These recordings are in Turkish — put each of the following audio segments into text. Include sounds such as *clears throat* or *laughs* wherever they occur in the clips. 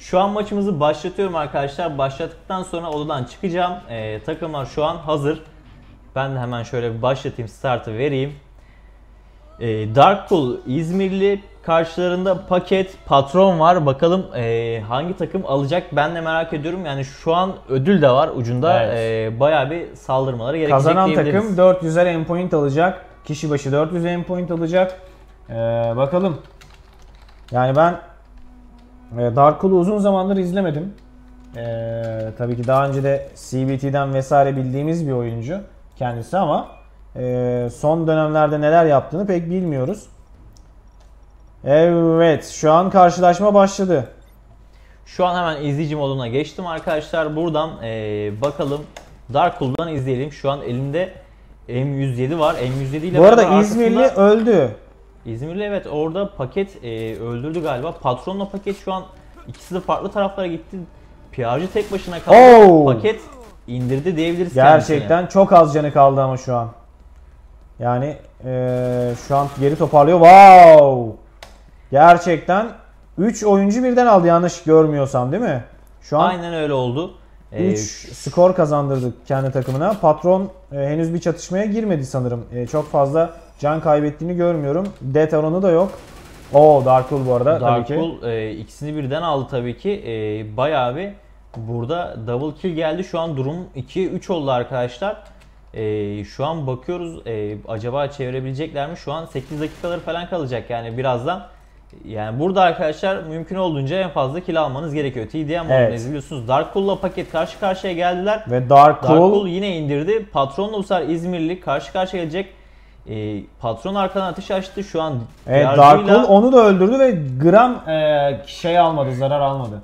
Şu an maçımızı başlatıyorum arkadaşlar. Başlattıktan sonra odadan çıkacağım. Ee, takımlar şu an hazır. Ben de hemen şöyle bir başlatayım, startı vereyim. Ee, Darkpool İzmirli karşılarında paket patron var. Bakalım e, hangi takım alacak ben de merak ediyorum. Yani şu an ödül de var ucunda. Evet. E, bayağı bir saldırmaları gerekecek Kazanan takım 400'er endpoint alacak. Kişi başı 400 endpoint alacak. Ee, bakalım. Yani ben Dark'ulu uzun zamandır izlemedim. Ee, tabii ki daha önce de CBT'den vesaire bildiğimiz bir oyuncu kendisi ama e, son dönemlerde neler yaptığını pek bilmiyoruz. Evet, şu an karşılaşma başladı. Şu an hemen izleyici moduna geçtim arkadaşlar. Buradan e, bakalım Darkpool'dan izleyelim. Şu an elimde M107 var. M107 ile Bu arada İzmirli arkasında- öldü. İzmirli evet orada paket e, öldürdü galiba. Patronla paket şu an ikisi de farklı taraflara gitti. PR'cı tek başına kaldı. Oo! Paket indirdi diyebiliriz kendisine. Gerçekten çok az canı kaldı ama şu an. Yani eee, şu an geri toparlıyor. Wow! Gerçekten 3 oyuncu birden aldı yanlış görmüyorsam değil mi? Şu an Aynen öyle oldu. 3 E, skor kazandırdı kendi takımına. Patron e, henüz bir çatışmaya girmedi sanırım. E, çok fazla can kaybettiğini görmüyorum. Death oranı da yok. Oo Darkul bu arada tabii ki. Darkpool e, ikisini birden aldı tabii ki. E, bayağı bir burada double kill geldi. Şu an durum 2'ye 3 oldu arkadaşlar. E, şu an bakıyoruz e, acaba çevirebilecekler mi? Şu an 8 dakikaları falan kalacak yani birazdan. Yani burada arkadaşlar mümkün olduğunca en fazla kill almanız gerekiyor. TDM Evet. biliyorsunuz. Darkpool'la paket karşı karşıya geldiler. Ve Darkul Darkpool yine indirdi. Patronla bu sefer İzmirli karşı karşıya gelecek. E, patron arkadan ateş açtı. Şu an Evet Darkul ile- onu da öldürdü ve gram e, şey almadı, zarar almadı.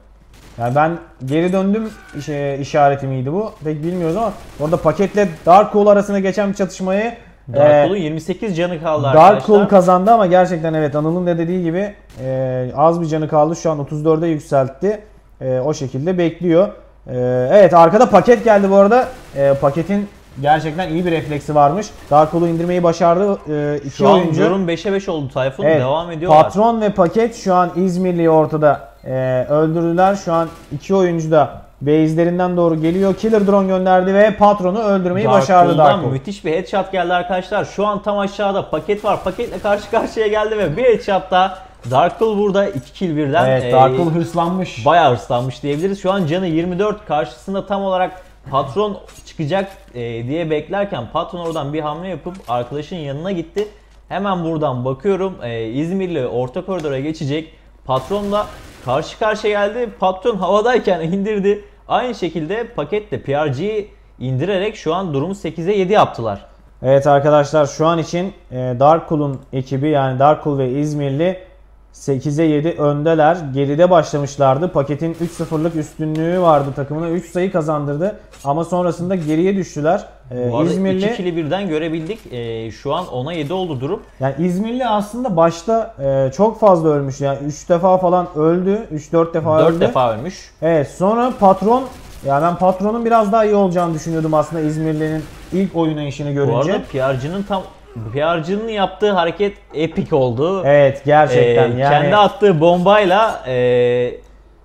Yani ben geri döndüm şey, işareti miydi bu? Pek bilmiyoruz ama orada paketle Darkul arasında geçen bir çatışmayı Darkpool'un 28 canı kaldı arkadaşlar. Darkul kazandı ama gerçekten evet Anıl'ın da dediği gibi e, az bir canı kaldı. Şu an 34'e yükseltti. E, o şekilde bekliyor. E, evet arkada paket geldi bu arada. E, paketin gerçekten iyi bir refleksi varmış. Darkul'u indirmeyi başardı e, iki Şu an oyuncu. durum 5'e 5 oldu Tayfun. Evet, Devam ediyorlar. Patron ve Paket şu an İzmirli'yi ortada e, öldürdüler. Şu an iki oyuncu da base'lerinden doğru geliyor. Killer drone gönderdi ve Patron'u öldürmeyi başardı Darkpool'dan Darkul. müthiş bir headshot geldi arkadaşlar. Şu an tam aşağıda paket var. Paketle karşı karşıya geldi ve bir headshot daha. Darkpool burada 2 kill birden. Evet e, Darkul hırslanmış. bayağı hırslanmış diyebiliriz. Şu an canı 24 karşısında tam olarak patron çıkacak e, diye beklerken patron oradan bir hamle yapıp arkadaşın yanına gitti. Hemen buradan bakıyorum. E, İzmirli orta koridora geçecek. Patronla karşı karşıya geldi. Patron havadayken *laughs* indirdi. Aynı şekilde paketle PRG'yi indirerek şu an durumu 8'e 7 yaptılar. Evet arkadaşlar şu an için e, Darkul'un ekibi yani Darkul ve İzmirli 8'e 7 öndeler. Geride başlamışlardı. Paketin 3-0'lık üstünlüğü vardı takımına. 3 sayı kazandırdı. Ama sonrasında geriye düştüler. E, Bu arada İzmirli 2 kill'i birden görebildik. E, şu an 10'a 7 oldu durum. yani İzmirli aslında başta e, çok fazla ölmüş. Yani 3 defa falan öldü. 3-4 defa 4 öldü. defa ölmüş. Evet sonra patron yani ben patronun biraz daha iyi olacağını düşünüyordum aslında İzmirli'nin ilk oyuna işini görünce. Bu arada PR'cının tam PR'cının yaptığı hareket epik oldu. Evet gerçekten Ee, yani Kendi attığı bombayla e,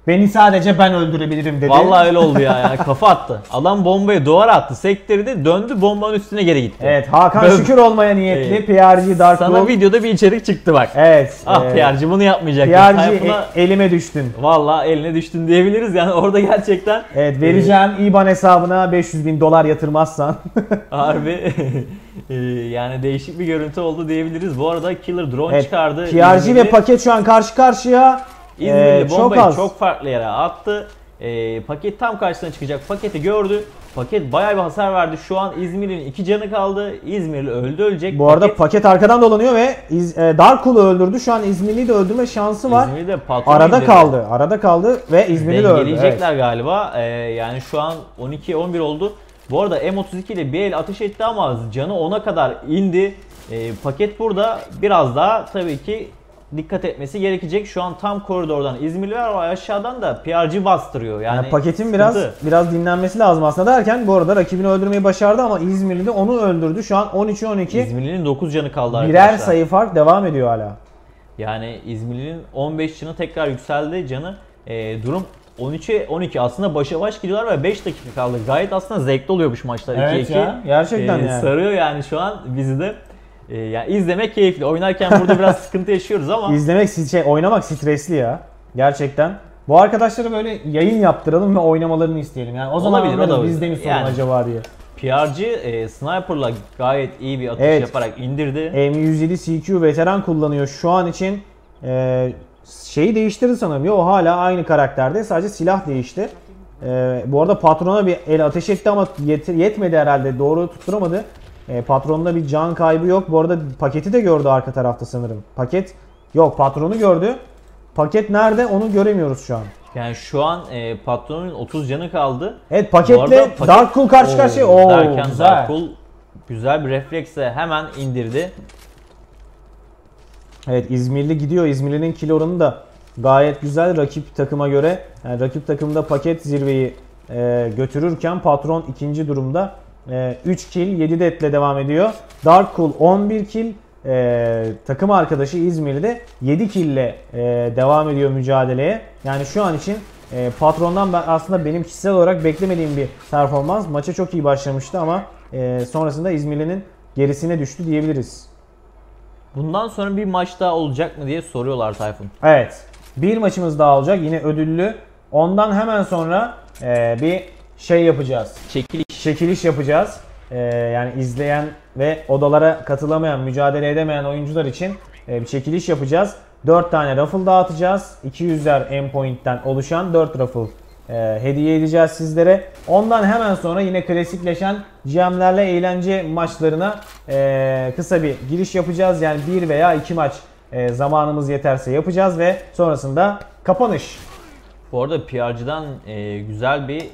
beni sadece ben öldürebilirim dedi. vallahi öyle oldu ya, ya kafa attı. Adam bombayı duvara attı, sektirdi, döndü bombanın üstüne geri gitti. Evet Hakan Böyle- Şükür olmaya niyetli Evet. PRG Dark Sana Room. videoda bir içerik çıktı bak. Evet. Ah e, PR'cı bunu yapmayacak. PRG Tayfun'a e- elime düştün. Vallahi eline düştün diyebiliriz yani *laughs* orada gerçekten Evet vereceğim IBAN hesabına 500 bin dolar yatırmazsan. *laughs* harbi e, yani değişik bir görüntü oldu diyebiliriz. Bu arada Killer drone evet, çıkardı. PRG ve paket şu an karşı karşıya. İzmirli Ee, çok bombayı az. çok, farklı yere attı. Ee, paket tam karşısına çıkacak. Paketi gördü. Paket bayağı bir hasar verdi. Şu an İzmir'in iki canı kaldı. İzmirli öldü ölecek. Bu arada paket, arkadan dolanıyor ve İz, e, Darkul'u öldürdü. Şu an İzmirli'yi de öldürme şansı var. İzmir'de patron Arada indirdi. kaldı. Arada kaldı ve İzmirli de öldü. Evet. Dengeleyecekler galiba. Ee, yani şu an 12-11 oldu. Bu arada M32 ile bir el ateş etti ama canı 10'a kadar indi. Ee, paket burada biraz daha tabii ki dikkat etmesi gerekecek. Şu an tam koridordan İzmirli var ama aşağıdan da PRG bastırıyor. Yani, Yani paketin biraz sıkıntı. biraz dinlenmesi lazım aslında derken bu arada rakibini öldürmeyi başardı ama İzmirli de onu öldürdü. Şu an 13'e 12. İzmirli'nin 9 canı kaldı Birer arkadaşlar. sayı fark devam ediyor hala. Yani İzmirli'nin 15 canı tekrar yükseldi canı. Ee, durum 13'e 12 aslında başa baş gidiyorlar ve 5 dakika kaldı. Gayet aslında zevkli oluyormuş maçlar 2-2. Evet ya, gerçekten Ee, yani. Sarıyor yani şu an bizi de. Ee, yani izlemek keyifli. Oynarken burada biraz *laughs* sıkıntı yaşıyoruz ama İzlemek, şey, oynamak stresli ya. Gerçekten. Bu arkadaşlara böyle yayın yaptıralım ve oynamalarını isteyelim. Yani o zaman Olabilir, o da anlarız olabilir. biz de mi sorun Yani. acaba diye. PRG e, sniper'la gayet iyi bir atış Evet. yaparak indirdi. M107 CQ veteran kullanıyor şu an için. Ee, şeyi değiştirdi sanırım. Yo hala aynı karakterde. Sadece silah değişti. Ee, bu arada patrona bir el ateş etti ama yet- yetmedi herhalde. Doğru tutturamadı. Ee, patronda bir can kaybı yok. Bu arada paketi de gördü arka tarafta sanırım. Paket yok patronu gördü. Paket nerede onu göremiyoruz şu an. Yani şu an e, patronun 30 canı kaldı. Evet paketle arada paket- Dark Cool karşı karşıya. Oo, derken güzel. Darkul güzel bir refleksle hemen indirdi. Evet İzmirli gidiyor. İzmirli'nin kill oranı da gayet güzel rakip takıma göre. Yani rakip takımda paket zirveyi e, götürürken patron ikinci durumda. E, 3 kill 7 detle devam ediyor. Dark Cool 11 kill. E, takım arkadaşı İzmirli de 7 kill ile e, devam ediyor mücadeleye. Yani şu an için e, patrondan ben aslında benim kişisel olarak beklemediğim bir performans. Maça çok iyi başlamıştı ama e, sonrasında İzmirli'nin gerisine düştü diyebiliriz. Bundan sonra bir maç daha olacak mı diye soruyorlar Tayfun. Evet. Bir maçımız daha olacak. Yine ödüllü. Ondan hemen sonra e, bir şey yapacağız. Çekiliş. Çekiliş yapacağız. E, yani izleyen ve odalara katılamayan, mücadele edemeyen oyuncular için e, bir çekiliş yapacağız. 4 tane raffle dağıtacağız. 200'er endpoint'ten oluşan 4 raffle e, hediye edeceğiz sizlere. Ondan hemen sonra yine klasikleşen GM'lerle eğlence maçlarına e, kısa bir giriş yapacağız. Yani bir veya iki maç e, zamanımız yeterse yapacağız ve sonrasında kapanış. Bu arada PRG'dan e, güzel bir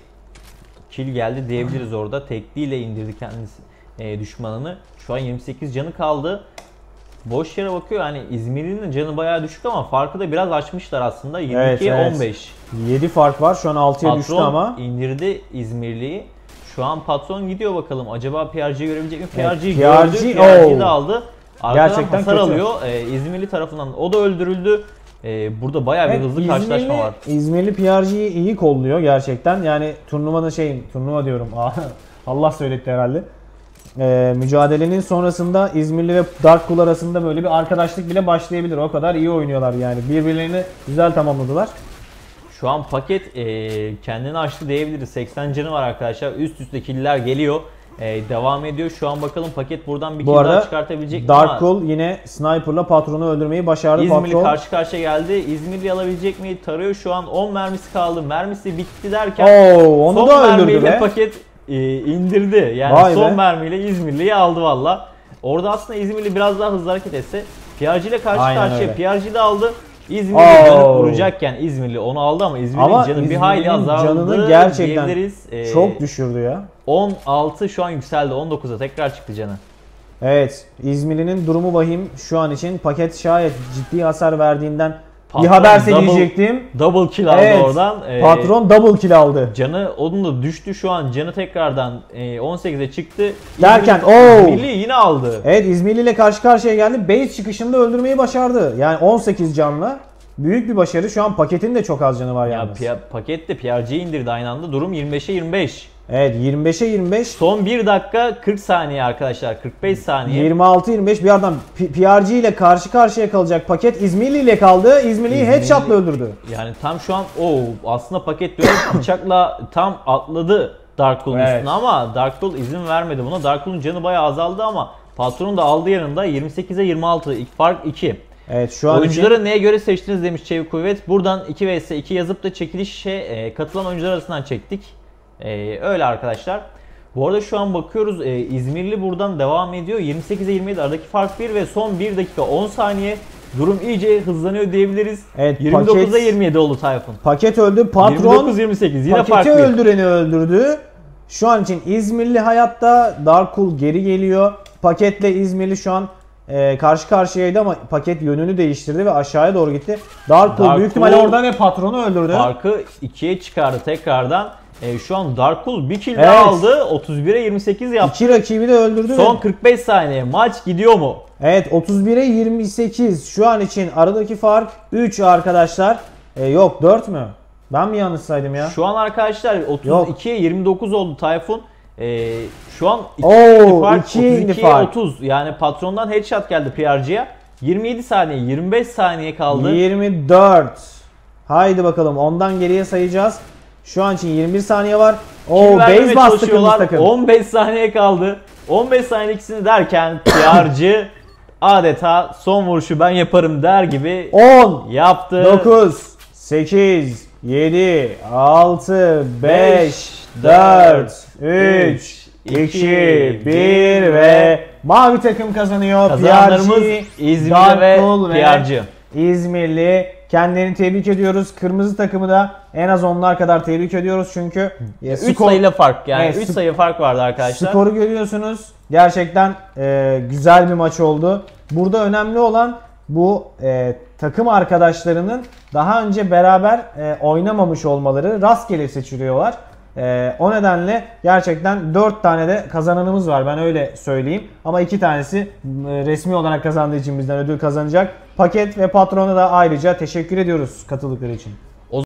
kill geldi diyebiliriz orada. Tekliyle indirdi kendisi e, düşmanını. Şu an 28 canı kaldı. Boş yere bakıyor yani İzmir'in canı bayağı düşük ama farkı da biraz açmışlar aslında. 22'ye Evet, evet. 15. 7 fark var. Şu an 6'ya düştü ama. indirdi İzmirli'yi. Şu an patron gidiyor bakalım. Acaba PRG'yi görebilecek mi? Evet, PRG'yi PRG gördü. PRG'yi oh. de aldı. Arkadan Gerçekten hasar kötü. alıyor. Ee, İzmirli tarafından o da öldürüldü. Ee, burada bayağı bir Evet, hızlı karşılaşma İzmirli- var. İzmirli PRG'yi iyi kolluyor gerçekten. Yani turnuvanın şey, turnuva diyorum. *laughs* Allah söyletti herhalde. Ee, mücadelenin sonrasında İzmirli ve Dark Cool arasında böyle bir arkadaşlık bile başlayabilir. O kadar iyi oynuyorlar yani. Birbirlerini güzel tamamladılar. Şu an paket e, kendini açtı diyebiliriz. 80 canı var arkadaşlar. Üst üste killer geliyor. E, devam ediyor. Şu an bakalım paket buradan bir Bu daha çıkartabilecek mi? Dark Cool yine sniperla patronu öldürmeyi başardı. İzmirli Patron. karşı karşıya geldi. İzmirli alabilecek mi? Tarıyor şu an 10 mermisi kaldı. Mermisi bitti derken Oo, onu son da mermiyle be. paket e, indirdi. Yani Vay son be. mermiyle İzmirli'yi aldı valla. Orada aslında İzmirli biraz daha hızlı hareket etse PRG ile karşı Aynen karşıya öyle. PRG de aldı. İzmirli Oo. dönüp vuracakken İzmirli onu aldı ama İzmirli'nin canı bir hayli azaldı canını gerçekten diyebiliriz. E, Çok düşürdü ya. 16 şu an yükseldi 19'a tekrar çıktı canı. Evet, İzmirli'nin durumu vahim şu an için. Paket şayet ciddi hasar verdiğinden bir Patron haberse double- diyecektim. Double kill aldı Evet, oradan. E, Patron double kill aldı. Canı onun da düştü şu an. Canı tekrardan e, 18'e çıktı. Derken, İzmirli- oo! İzmirli yine aldı. Evet İzmirli ile karşı karşıya geldi. Base çıkışında öldürmeyi başardı. Yani 18 canla. Büyük bir başarı. Şu an paketin de çok az canı var Ya yalnız. P- paket de PRG'yi indirdi aynı anda. Durum 25'e 25. Evet 25'e 25. Son 1 dakika 40 saniye arkadaşlar. 45 saniye. 26-25 bir yandan PRG ile karşı karşıya kalacak paket İzmirli ile kaldı. İzmirli'yi İzmirli- headshot'la öldürdü. Yani tam şu an o aslında paket dönüp *clears throat* bıçakla tam atladı Darkpool'un Evet. üstüne ama Darkpool izin vermedi buna. Darkpool'un canı bayağı azaldı ama patronun da aldı yanında 28'e 26. İlk fark 2. Evet şu an Oyuncuları neye göre seçtiniz demiş Çevik Kuvvet. Buradan 2 vs 2 yazıp da çekilişe e, katılan oyuncular arasından çektik. E, öyle arkadaşlar. Bu arada şu an bakıyoruz e, İzmirli buradan devam ediyor. 28'e 27 aradaki fark 1 ve son 1 dakika 10 saniye. Durum iyice hızlanıyor diyebiliriz. Evet, 29'a paket- 27 oldu Tayfun. paket öldü. Patron 29-28 yine fark paketi 1. öldüreni öldürdü. Şu an için İzmirli hayatta Darkul geri geliyor. Paketle İzmirli şu an e, karşı karşıyaydı ama paket yönünü değiştirdi ve aşağıya doğru gitti. Darkul Darkul- büyük ihtimalle orada ve patronu öldürdü. Farkı 2'ye çıkardı tekrardan. E, şu an Darkul bir kill Evet. daha aldı. 31'e 28 yaptı. İki rakibi de öldürdü. Son ve- 45 saniye. Maç gidiyor mu? Evet 31'e 28 şu an için aradaki fark 3 arkadaşlar. E, yok 4 mü? Ben mi yanlış saydım ya? Şu an arkadaşlar 32'ye 29 oldu Tayfun. Ee, şu an iki Oo, fark iki 32'ye fark. 30. Yani patrondan headshot geldi PRG'ye. 27 saniye 25 saniye kaldı. 24. Haydi bakalım ondan geriye sayacağız. Şu an için 21 saniye var. Oo base bastı kırmızı takım. 15 saniye kaldı. 15 saniye ikisini derken *coughs* PRG adeta son vuruşu ben yaparım der gibi 10, yaptı. 9, 8, 7, 6, 5, Beş, 4, 3, 3, 2, iki, 1 bir ve mavi takım kazanıyor. Kazananlarımız PRG, İzmir ve PRG. İzmirli. Kendilerini tebrik ediyoruz. Kırmızı takımı da en az onlar kadar tebrik ediyoruz çünkü e, 3 skor- sayıyla fark yani Evet, 3 sk- sayı fark vardı arkadaşlar. Skoru görüyorsunuz. Gerçekten e, güzel bir maç oldu. Burada önemli olan bu e, takım arkadaşlarının daha önce beraber e, oynamamış olmaları. Rastgele seçiliyorlar. E, o nedenle gerçekten 4 tane de kazananımız var. Ben öyle söyleyeyim. Ama 2 tanesi e, resmi olarak kazandığı için bizden ödül kazanacak. Paket ve patrona da ayrıca teşekkür ediyoruz katıldıkları için.